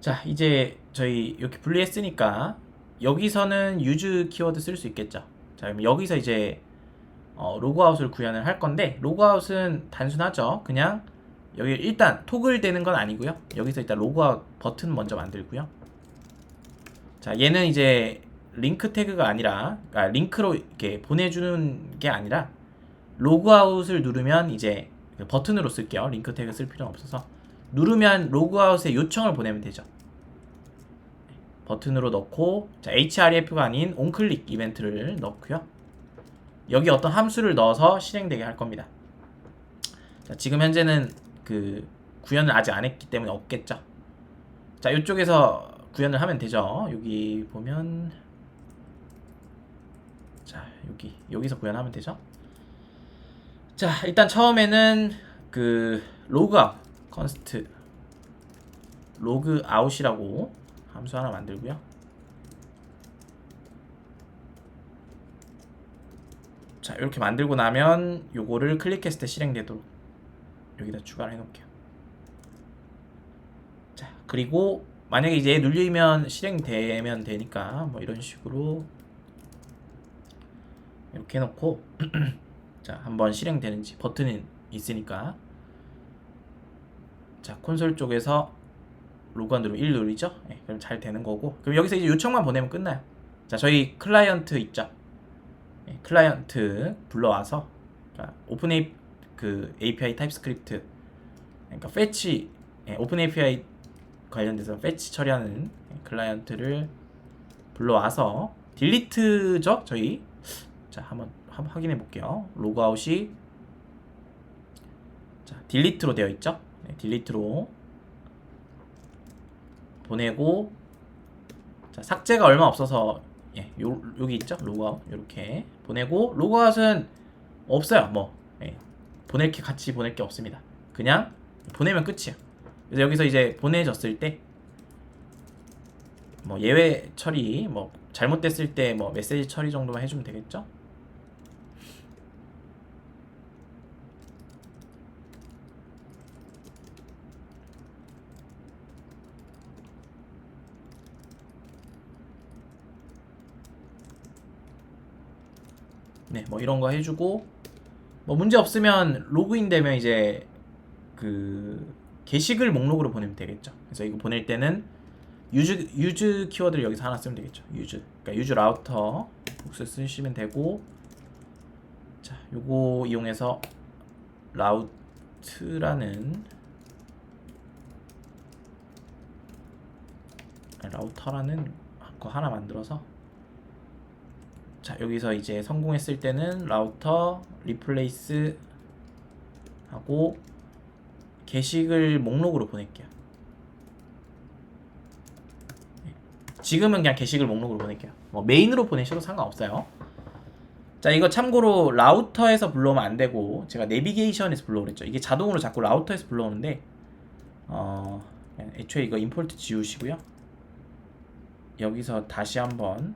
자, 이제 저희 이렇게 분리했으니까 여기서는 use 키워드 쓸 수 있겠죠. 자, 그럼 여기서 이제 어, 로그아웃을 구현을 할 건데 로그아웃은 단순하죠. 그냥 여기 일단 토글 되는 건 아니고요. 여기서 일단 로그아웃 버튼 먼저 만들고요. 자, 얘는 이제 링크 태그가 아니라 아, 링크로 이렇게 보내주는 게 아니라 로그아웃을 누르면 이제 그 버튼으로 쓸게요. 링크 태그 쓸 필요는 없어서 누르면 로그아웃의 요청을 보내면 되죠. 버튼으로 넣고 자, href가 아닌 onClick 이벤트를 넣고요. 여기 어떤 함수를 넣어서 실행되게 할 겁니다. 자, 지금 현재는 그 구현을 아직 안 했기 때문에 없겠죠. 자, 이쪽에서 구현을 하면 되죠. 여기 보면 자, 여기 여기서 구현하면 되죠. 자, 일단 처음에는 그 로그아웃 컨스트 로그 아웃이라고 함수 하나 만들고요. 자, 이렇게 만들고 나면 요거를 클릭했을 때 실행되도록 여기다 추가를 해 놓을게요. 자, 그리고 만약에 이제 눌리면 실행되면 되니까 뭐 이런 식으로 이렇게 해 놓고 자, 한번 실행되는지 버튼이 있으니까 자, 콘솔 쪽에서 로그아웃 누르면 1 누르죠? 네, 그럼 잘 되는 거고. 그럼 여기서 이제 요청만 보내면 끝나요. 자, 저희 클라이언트 있죠? 네, 클라이언트 불러와서 그러니까 오픈 A 그 API 타입스크립트 그러니까 패치 예, 오픈 API 관련돼서 패치 처리하는 예, 클라이언트를 불러와서 딜리트죠 저희 자 한번, 한번 확인해 볼게요 로그아웃이 자 딜리트로 되어 있죠 네, 딜리트로 보내고 자 삭제가 얼마 없어서 예, 요, 여기 있죠? 로그아웃 이렇게 보내고 로그아웃은 없어요 뭐. 예, 보낼 게 같이 보낼 게 없습니다. 그냥 보내면 끝이야 그래서 여기서 이제 보내졌을 때 뭐 예외 처리 뭐 잘못됐을 때 뭐 메시지 처리 정도만 해주면 되겠죠 네, 뭐 이런 거 해주고 뭐 문제 없으면 로그인 되면 이제 그 게시글 목록으로 보내면 되겠죠. 그래서 이거 보낼 때는 유즈 유즈 키워드를 여기서 하나 쓰면 되겠죠. 유즈 그러니까 유즈 라우터 복수 쓰시면 되고 자 요거 이용해서 라우트라는 라우터라는 거 하나 만들어서 자 여기서 이제 성공했을 때는 라우터 리플레이스 하고 게시글 목록으로 보낼게요. 네. 지금은 그냥 게시글 목록으로 보낼게요. 뭐 메인으로 보내셔도 상관없어요. 자 이거 참고로 라우터에서 불러오면 안 되고 제가 내비게이션에서 불러오랬죠. 이게 자동으로 자꾸 라우터에서 불러오는데 어 그냥 애초에 이거 임포트 지우시고요. 여기서 다시 한번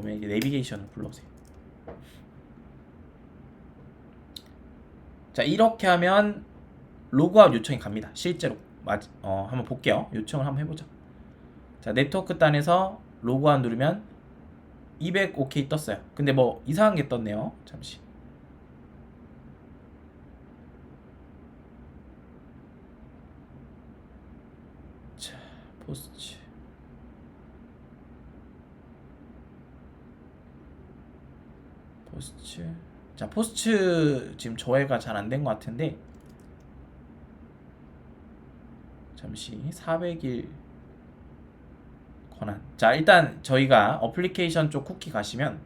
보면 이제 내비게이션을 불러오세요. 자 이렇게 하면 로그아웃 요청이 갑니다. 실제로 맞, 어, 한번 볼게요. 요청을 한번 해보자. 자 네트워크 단에서 로그아웃 누르면 200 OK 떴어요. 근데 뭐 이상한 게 떴네요. 잠시. 자 포스트. 포스트. 자 포스트 지금 조회가 잘 안 된 것 같은데 잠시 400일 권한. 자, 일단 저희가 어플리케이션 쪽 쿠키 가시면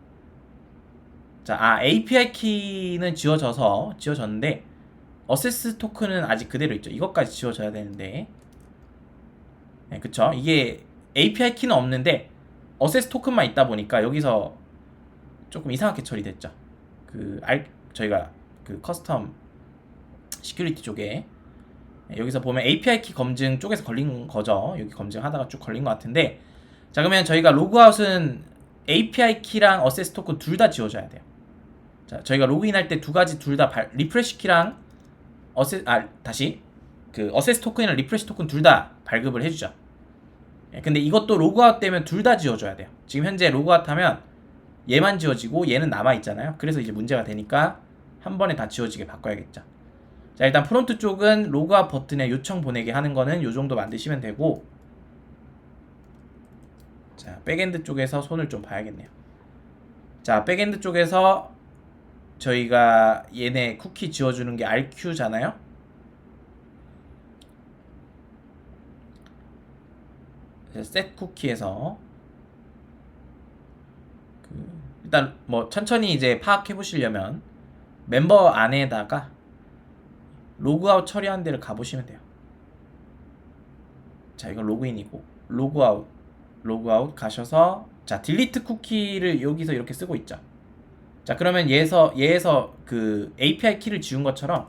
자, 아, API 키는 지워져서 지워졌는데 어세스 토큰은 아직 그대로 있죠. 이것까지 지워져야 되는데. 네, 그쵸? 이게 API 키는 없는데 어세스 토큰만 있다 보니까 여기서 조금 이상하게 처리됐죠. 그 알, 저희가 그 커스텀 시큐리티 쪽에 네, 여기서 보면 API 키 검증 쪽에서 걸린 거죠. 여기 검증하다가 쭉 걸린 것 같은데 자 그러면 저희가 로그아웃은 API 키랑 어세스 토큰 둘 다 지워줘야 돼요. 자 저희가 로그인할 때 두 가지 둘 다 리프레시 키랑 어세 아 다시 그 어세스 토큰이랑 리프레시 토큰 둘 다 발급을 해주죠. 예, 근데 이것도 로그아웃 되면 둘 다 지워줘야 돼요. 지금 현재 로그아웃 하면 얘만 지워지고 얘는 남아 있잖아요. 그래서 이제 문제가 되니까 한 번에 다 지워지게 바꿔야겠죠. 자 일단 프론트 쪽은 로그아웃 버튼에 요청 보내게 하는 거는 요 정도 만드시면 되고 자 백엔드 쪽에서 손을 좀 봐야겠네요. 자 백엔드 쪽에서 저희가 얘네 쿠키 지워주는 게 RQ잖아요. 셋 쿠키에서 그 일단 뭐 천천히 이제 파악해 보시려면 멤버 안에다가 로그아웃 처리한 데를 가보시면 돼요. 자, 이건 로그인이고 로그아웃 로그아웃 가셔서 자 딜리트 쿠키를 여기서 이렇게 쓰고 있죠. 자 그러면 얘에서 얘에서 그 API 키를 지운 것처럼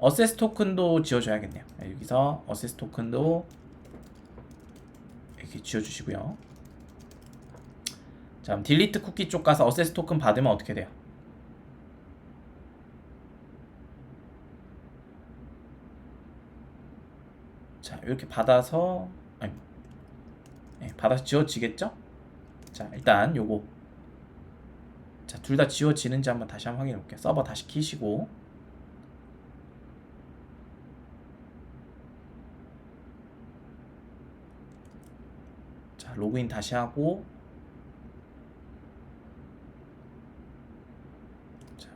어세스 토큰도 지워 줘야겠네요. 자, 여기서 어세스 토큰도 이렇게 지워 주시고요. 자, 그럼 딜리트 쿠키 쪽 가서 어세스 토큰 받으면 어떻게 돼요? 자, 이렇게 받아서 아니, 네, 받아서 지워지겠죠? 자, 일단 요거 자, 둘 다 지워지는지 한번 다시 한번 확인해 볼게요. 서버 다시 키시고 자, 로그인 다시 하고 자,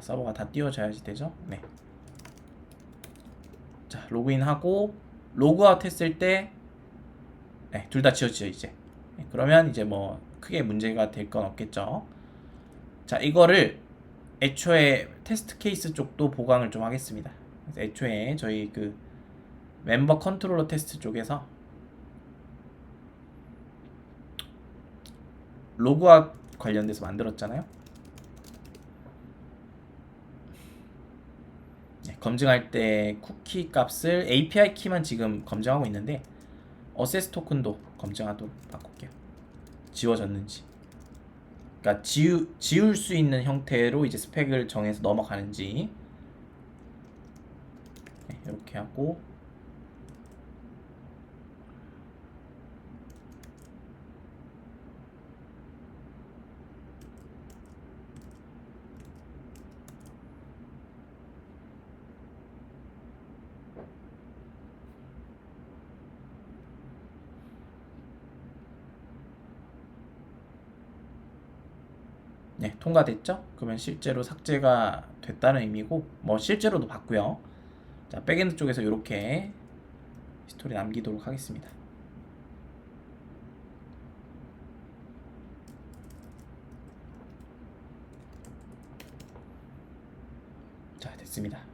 자 서버가 다 띄워져야지 되죠? 네. 자, 로그인하고 로그아웃 했을 때 네, 둘 다 지워지죠, 이제. 네, 그러면 이제 뭐 크게 문제가 될 건 없겠죠. 자, 이거를 애초에 테스트 케이스 쪽도 보강을 좀 하겠습니다. 애초에 저희 그 멤버 컨트롤러 테스트 쪽에서 로그아웃 관련돼서 만들었잖아요. 네, 검증할 때 쿠키 값을 API 키만 지금 검증하고 있는데 어세스 토큰도 검증하도록 바꿀게요. 지워졌는지. 그러니까 지우, 지울 수 있는 형태로 이제 스펙을 정해서 넘어가는지 네, 이렇게 하고 네, 통과됐죠? 그러면 실제로 삭제가 됐다는 의미고 뭐 실제로도 봤고요. 자, 백엔드 쪽에서 이렇게 스토리 남기도록 하겠습니다. 자, 됐습니다.